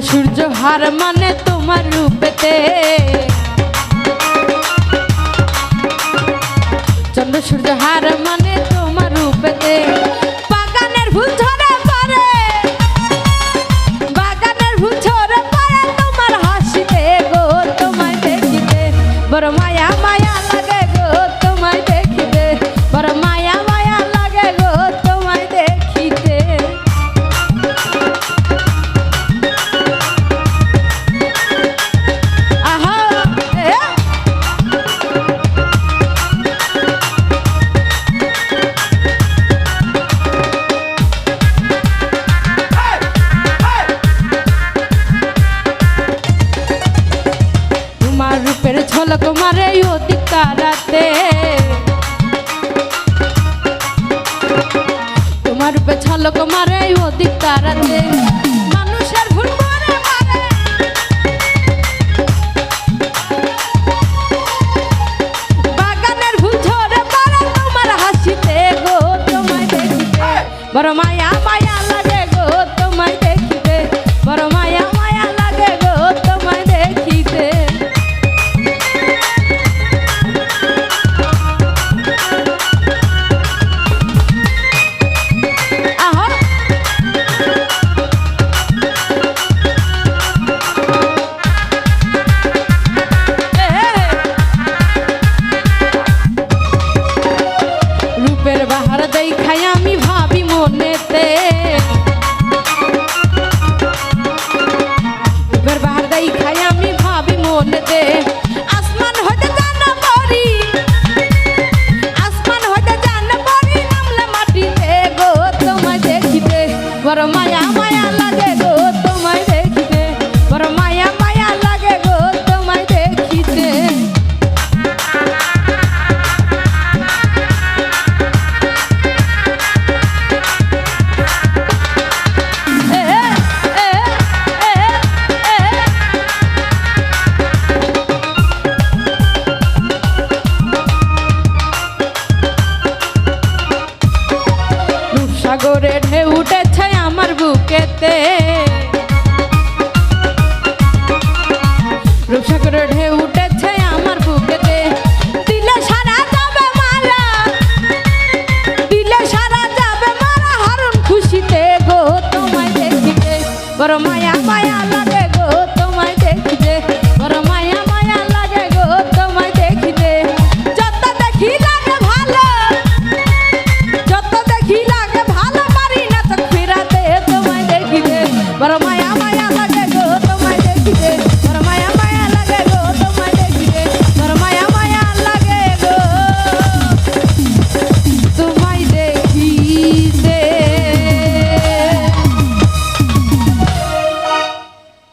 হার মানে তোমার রূপেতে। চন্দ্র সূর্য হার মানে তোমার রূপেতে। বাগানের ফুল ঝরে পড়ে, বাগানের ফুল ঝরে পড়ে তোমার হাসিতে গো, তোমায় দেখিতে। বড় রূপের ঝলক মারে অধিক তারাতে তোমার রূপে ঝলক মারে অধিক তারাতে মানুষের ভুল বাগানের ফুল ঝরে পড়ে তোমার হাসিতে গো, তোমায় দেখিতে। বড় মায়া ভাবি আমার বুকেতে। রূপসাগরে ঢেউ উঠেছে আমার বুকেতে। দিলে সারা যাবে মারা দিলে সারা যাবে মারা হারুন খুশিতে গো, তোমায় দেখিতে। বড় মায়া মায়া